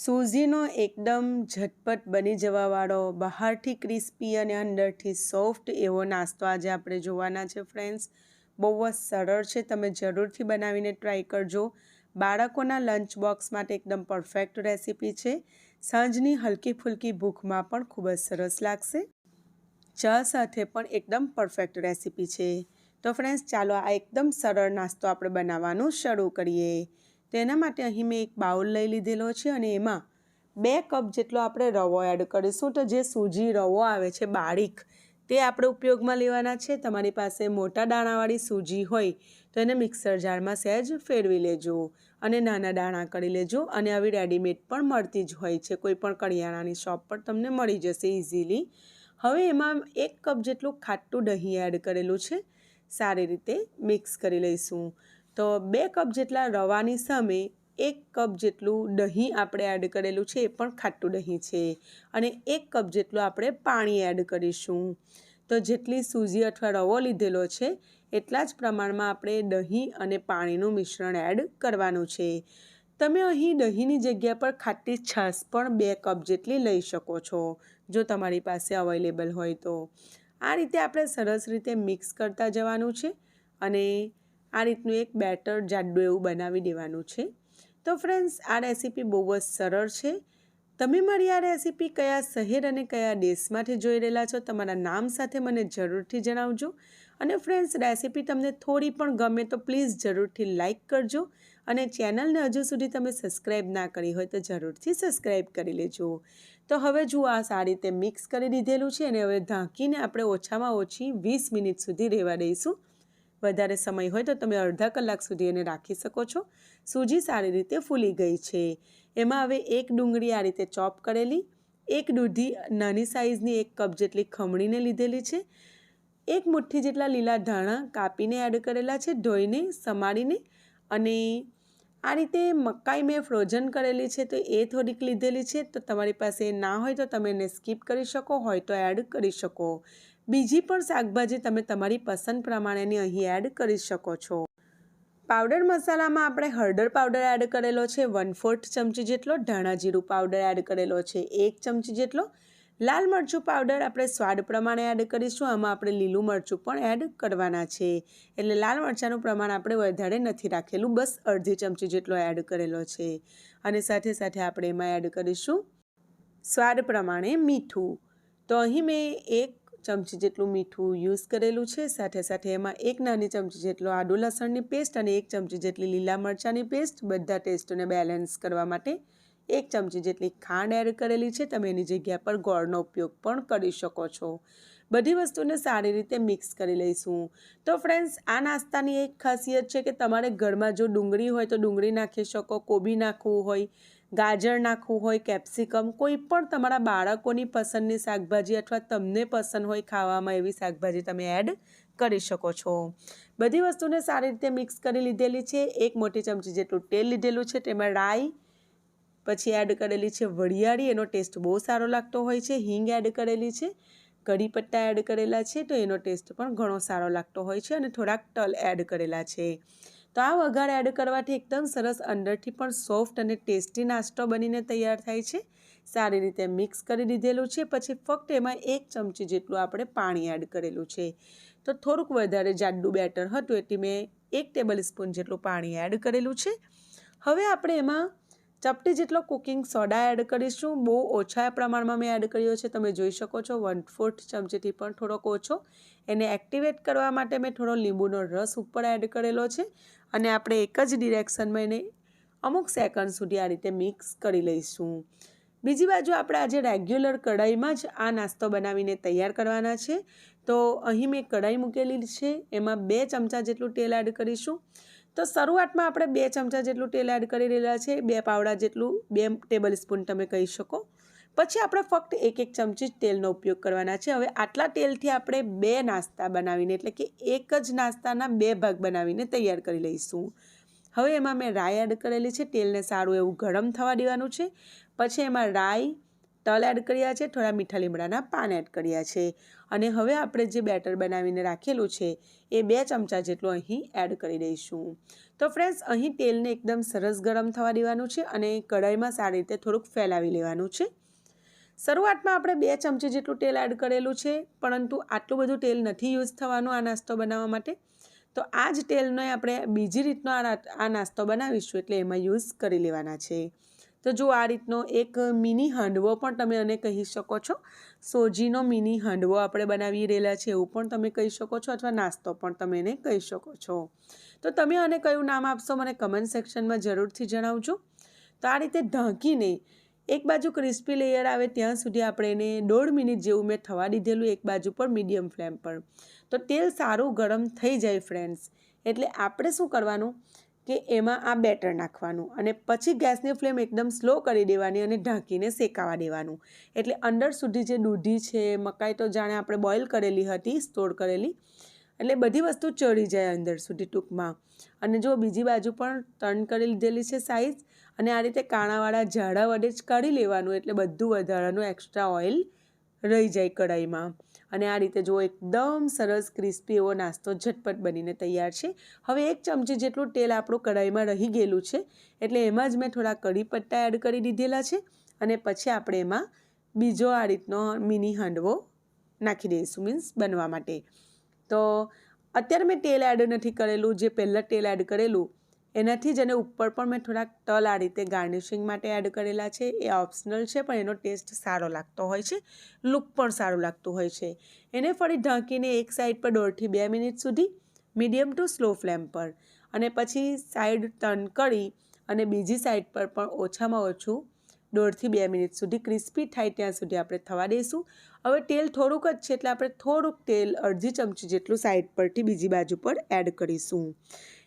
સૂઝીનો એકદમ ઝટપટ બની જવાવાળો, બહારથી ક્રિસ્પી અને અંદરથી સોફ્ટ એવો નાસ્તો આજે આપણે જોવાના છે ફ્રેન્ડ્સ. બહુ જ સરળ છે, તમે જરૂરથી બનાવીને ટ્રાય કરજો. બાળકોના લંચ બોક્સ માટે એકદમ પરફેક્ટ રેસીપી છે. સાંજની હલકી ફુલકી ભૂખમાં પણ ખૂબ જ સરસ લાગશે. ચા સાથે પણ એકદમ પરફેક્ટ રેસીપી છે. તો ફ્રેન્ડ્સ, ચાલો આ એકદમ સરળ નાસ્તો આપણે બનાવવાનું શરૂ કરીએ. તેના માટે અહીં મેં એક બાઉલ લઈ લીધેલો છે અને એમાં બે કપ જેટલો આપણે રવો એડ કરીશું. તો જે સૂજી રવો આવે છે, બારીક, તે આપણે ઉપયોગમાં લેવાના છે. તમારી પાસે મોટા દાણાવાળી સૂજી હોય તો એને મિક્સર જારમાં સહેજ ફેરવી લેજો અને નાના દાણા કરી લેજો અને આવી રેડીમેડ પણ મળતી જ હોય છે. કોઈ પણ કરિયાણાની શોપ પર તમને મળી જશે ઇઝીલી હવે એમાં એક કપ જેટલું ખાટું દહીં એડ કરેલું છે. સારી રીતે મિક્સ કરી લઈશું. તો બે કપ જેટલા રવાની સામે એક કપ જેટલું દહીં આપણે એડ કરેલું છે, એ પણ ખાટું દહીં છે. અને એક કપ જેટલું આપણે પાણી એડ કરીશું. તો જેટલી સૂજી અથવા રવો લીધેલો છે, એટલા જ પ્રમાણમાં આપણે દહીં અને પાણીનું મિશ્રણ એડ કરવાનું છે. તમે અહીં દહીંની જગ્યા પર ખાટી છાશ પણ બે કપ જેટલી લઈ શકો છો, જો તમારી પાસે અવેલેબલ હોય તો. આ રીતે આપણે સરસ રીતે મિક્સ કરતા જવાનું છે અને આ રીતનું એક બેટર જાડું એવું બનાવી દેવાનું છે. તો ફ્રેન્ડ્સ આ રેસીપી બહુ જ સરળ છે. તમે મારી આ રેસીપી કયા શહેર અને કયા દેશમાંથી જોઈ રહેલા છો તમારા નામ સાથે મને જરૂરથી જણાવજો. અને ફ્રેન્ડ્સ રેસીપી તમને થોડી પણ ગમે તો પ્લીઝ જરૂરથી લાઇક કરજો. અને ચેનલને હજુ સુધી તમે સબસ્ક્રાઈબ ના કરી હોય તો જરૂરથી સબસ્ક્રાઈબ કરી લેજો. તો હવે જુઓ આ સારી રીતે મિક્સ કરી દીધેલું છે અને હવે ઢાંકીને આપણે ઓછામાં ઓછી વીસ મિનિટ સુધી રહેવા દઈશું. વધારે સમય હોય તો તમે અડધા કલાક સુધી એને રાખી શકો છો. સૂજી સારી રીતે ફૂલી ગઈ છે. એમાં હવે એક ડુંગળી આ રીતે ચોપ કરેલી, એક દૂધી નાની સાઇઝની એક કપ જેટલી ખમણીને લીધેલી છે, એક મુઠ્ઠી જેટલા લીલા ધાણા કાપીને એડ કરેલા છે, ધોઈને સમારીને અને આ રીતે મકાઈ મેં ફ્રોઝન કરેલી છે તો એ થોડીક લીધેલી છે. તો તમારી પાસે ના હોય તો તમે એને સ્કીપ કરી શકો, હોય તો એડ કરી શકો. બીજી પણ શાકભાજી તમે તમારી પસંદ પ્રમાણેની અહીં એડ કરી શકો છો. પાવડર મસાલામાં આપણે હળદર પાવડર એડ કરેલો છે વન ફોર્થ ચમચી જેટલો ધાણા જીરું પાવડર એડ કરેલો છે, એક ચમચી જેટલો લાલ મરચું પાવડર આપણે સ્વાદ પ્રમાણે એડ કરીશું, આમાં આપણે લીલું મરચું પણ એડ કરવાના છે. એટલે લાલ મરચાંનું પ્રમાણ આપણે વધારે નથી રાખેલું, બસ અડધી ચમચી જેટલો એડ કરેલો છે. અને સાથે સાથે આપણે એમાં એડ કરીશું સ્વાદ પ્રમાણે મીઠું. તો અહીં મેં એક ચમચી જેટલું મીઠું યુઝ કરેલું છે. સાથે સાથે એમાં એક નાની ચમચી જેટલો આદુ લસણની પેસ્ટ અને એક ચમચી જેટલી લીલા મરચાંની પેસ્ટ બધા ટેસ્ટને બેલેન્સ કરવા માટે એક ચમચી જેટલી ખાંડ એડ કરેલી છે. તમે એની જગ્યા પર ગોળનો ઉપયોગ પણ કરી શકો છો. બધી વસ્તુને સારી રીતે મિક્સ કરી લઈશું. તો ફ્રેન્ડ્સ આ નાસ્તાની એક ખાસિયત છે કે તમારે ઘરમાં જો ડુંગળી હોય તો ડુંગળી નાખી શકો, કોબી નાખવું હોય, ગાજર નાખવું હોય, કેપ્સિકમ, કોઈ પણ તમારા બાળકોની પસંદની શાકભાજી અથવા તમને પસંદ હોય ખાવામાં એવી શાકભાજી તમે એડ કરી શકો છો. બધી વસ્તુને સારી રીતે મિક્સ કરી લીધેલી છે. એક મોટી ચમચી જેટલું તેલ લીધેલું છે, તેમાં રાઈ, પછી એડ કરેલી છે વરિયાળી, એનો ટેસ્ટ બહુ સારો લાગતો હોય છે. હિંગ એડ કરેલી છે. કઢી પત્તા એડ કરેલા છે તો એનો ટેસ્ટ પણ ઘણો સારો લાગતો હોય છે અને થોડાક તલ એડ કરેલા છે. તો આ વઘાર એડ કરવાથી એકદમ સરસ અંદરથી પણ સોફ્ટ અને ટેસ્ટી નાસ્તો બનીને તૈયાર થાય છે. સારી રીતે મિક્સ કરી દીધેલું છે, પછી ફક્ત એમાં એક ચમચી જેટલું આપણે પાણી એડ કરેલું છે. તો થોડુંક વધારે જાડું બેટર હતું એટલે મેં એક ટેબલ સ્પૂન જેટલું પાણી એડ કરેલું છે. હવે આપણે એમાં ચપટી જેટલો કુકિંગ સોડા એડ કરીશું. બહુ ઓછા પ્રમાણમાં મેં એડ કર્યો છે. તમે જોઈ શકો છો, વન ફોર્થ ચમચીથી પણ થોડોક ઓછો. એને એક્ટિવેટ કરવા માટે મેં થોડો લીંબુનો રસ ઉપર એડ કરેલો છે. અને આપણે એક જ ડિરેક્શનમાં એને અમુક સેકન્ડ સુધી આ રીતે મિક્સ કરી લઈશું. બીજી બાજુ આપણે આજે રેગ્યુલર કઢાઈમાં જ આ નાસ્તો બનાવીને તૈયાર કરવાના છે. તો અહીં મેં કઢાઈ મૂકેલી છે. એમાં બે ચમચા જેટલું તેલ એડ કરીશું. તો શરૂઆતમાં આપણે બે ચમચા જેટલું તેલ એડ કરી રહેલા છે, બે પાવડા જેટલું, બે ટેબલ સ્પૂન તમે કહી શકો. પછી આપણે ફક્ત એક એક ચમચી તેલનો ઉપયોગ કરવાના છે. હવે આટલા તેલથી આપણે બે નાસ્તા બનાવીને, એટલે કે એક જ નાસ્તાના બે ભાગ બનાવીને તૈયાર કરી લઈશું. હવે એમાં મેં રાઈ એડ કરેલી છે, તેલને સારું એવું ગરમ થવા દેવાનું છે. પછી એમાં રાઈ, તલ એડ કર્યા છે, થોડા મીઠા લીમડાના પાન એડ કર્યા છે. અને હવે આપણે જે બેટર બનાવીને રાખેલું છે, એ બે ચમચા જેટલું અહીં એડ કરી દઈશું. તો ફ્રેન્ડ્સ અહીં તેલને એકદમ સરસ ગરમ થવા દેવાનું છે અને કઢાઈમાં સારી રીતે થોડુંક ફેલાવી લેવાનું છે. શરૂઆતમાં આપણે બે ચમચી જેટલું તેલ એડ કરેલું છે, પરંતુ આટલું બધું તેલ નથી યુઝ થવાનું આ નાસ્તો બનાવવા માટે. તો આ જ તેલનો આપણે બીજી રીતનો આ નાસ્તો બનાવીશું એટલે એમાં યુઝ કરી લેવાના છે. તો જો આ રીતનો એક મિની હાંડવો પણ તમે એને કહી શકો છો. સોજીનો મિની હાંડવો આપણે બનાવી રહેલા છે એવું પણ તમે કહી શકો છો અથવા નાસ્તો પણ તમે એને કહી શકો છો. તો તમે આને કયું નામ આપશો મને કમેન્ટ સેક્શનમાં જરૂરથી જણાવજો. તો આ રીતે ઢાંકીને એક બાજુ ક્રિસ્પી લેયર આવે ત્યાં સુધી આપણે એને દોઢ મિનિટ જેવું મેં થવા દીધેલું એક બાજુ પર મીડિયમ ફ્લેમ પર. તો તેલ સારું ગરમ થઈ જાય ફ્રેન્ડ્સ એટલે આપણે શું કરવાનું? કે એમાં આ બેટર નાખવાનું અને પછી ગેસની ફ્લેમ એકદમ સ્લો કરી દેવાની અને ઢાંકીને શેકાવા દેવાનું. એટલે અંદર સુધી જે દૂધી છે, મકાઈ તો જાણે આપણે બોઇલ કરેલી હતી સ્ટોર કરેલી, એટલે બધી વસ્તુ ચડી જાય અંદર સુધી ટૂંકમાં. અને જો બીજી બાજુ પણ ટર્ન કરી લીધેલી છે સાઈઝ અને આ રીતે કાણાવાળા ઝાડા વડે જ કાઢી લેવાનું, એટલે બધું વધારાનું એક્સ્ટ્રા ઓઇલ રહી જાય કઢાઈમાં. અને આ રીતે જો એકદમ સરસ ક્રિસ્પી એવો નાસ્તો ઝટપટ બનીને તૈયાર છે. હવે એક ચમચી જેટલું તેલ આપણું કઢાઈમાં રહી ગયેલું છે. એટલે એમાં જ મેં થોડા કઢી પટ્ટા એડ કરી દીધેલા છે. અને પછી આપણે એમાં બીજો આ રીતનો મિની હાંડવો નાખી દઈશું મીન્સ બનવા માટે. તો અત્યારે મેં તેલ એડ નથી કરેલું. જે પહેલાં તેલ એડ કરેલું એનાથી જ એને ઉપર પણ મેં થોડાક તલ આ રીતે ગાર્નિશિંગ માટે એડ કરેલા છે. એ ઓપ્શનલ છે, પણ એનો ટેસ્ટ સારો લાગતો હોય છે. લુક પણ સારું લાગતું હોય છે. એને ફરી ઢાંકીને એક સાઈડ પર દોઢથી બે મિનિટ સુધી મીડિયમ ટુ સ્લો ફ્લેમ પર અને પછી સાઈડ ટર્ન કરી અને બીજી સાઈડ પર પણ ઓછામાં ઓછું દોઢથી બે મિનિટ સુધી ક્રિસ્પી થાય ત્યાં સુધી આપણે થવા દઈશું હવે તેલ થોડુંક જ છે, એટલે આપણે થોડુંક તેલ અડધી ચમચી જેટલું સાઈડ પરથી બીજી બાજુ પર એડ કરીશું.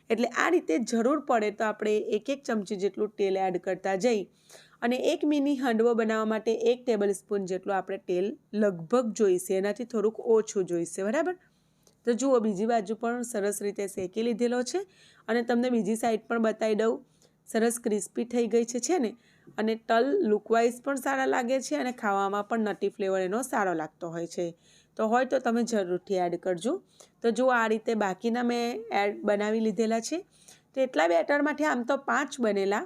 એટલે આ રીતે જરૂર પડે તો આપણે એક એક ચમચી જેટલું તેલ એડ કરતા જઈ અને એક મિની હાંડવો બનાવવા માટે એક ટેબલ સ્પૂન જેટલું આપણે તેલ લગભગ જોઈશે. એનાથી થોડુંક ઓછું જોઈશે. બરાબર? તો જુઓ, બીજી બાજુ પણ સરસ રીતે શેકી લીધેલો છે અને તમને બીજી સાઈડ પણ બતાવી દઉં. સરસ ક્રિસ્પી થઈ ગઈ છે છે ને? અને તલ લુકવાઇઝ પણ સારા લાગે છે અને ખાવામાં પણ નટી ફ્લેવર એનો સારો લાગતો હોય છે. તો હોય તો તમે જરૂરથી એડ કરજો. તો જો આ રીતે બાકીના મેં એડ બનાવી લીધેલા છે, તો એટલા બેટરમાંથી આમ તો પાંચ બનેલા.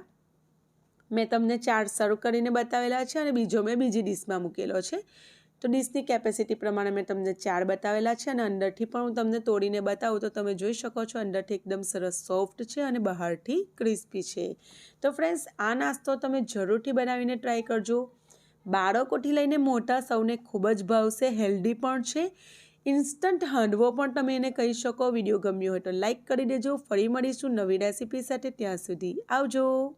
મેં તમને ચાર સર્વ કરીને બતાવેલા છે અને બીજો મેં બીજી ડીશમાં મૂકેલો છે. તો ડીશની કેપેસિટી પ્રમાણે મેં તમને ચાર બતાવેલા છે અને અંદરથી પણ હું તમને તોડીને બતાવું તો તમે જોઈ શકો છો અંદરથી એકદમ સરસ સોફ્ટ છે અને બહારથી ક્રિસ્પી છે. તો ફ્રેન્ડ્સ આ નાસ્તો તમે જરૂરથી બનાવીને ટ્રાય કરજો. બાળકોથી લઈને મોટા સૌને ખૂબ જ ભાવશે, હેલ્ધી પણ છે. ઇન્સ્ટન્ટ હાંડવો પણ તમે એને કહી શકો, વીડિયો ગમ્યો હોય તો લાઇક કરી દેજો. ફરી મળીશું નવી રેસીપી સાથે ત્યાં સુધી. આવજો.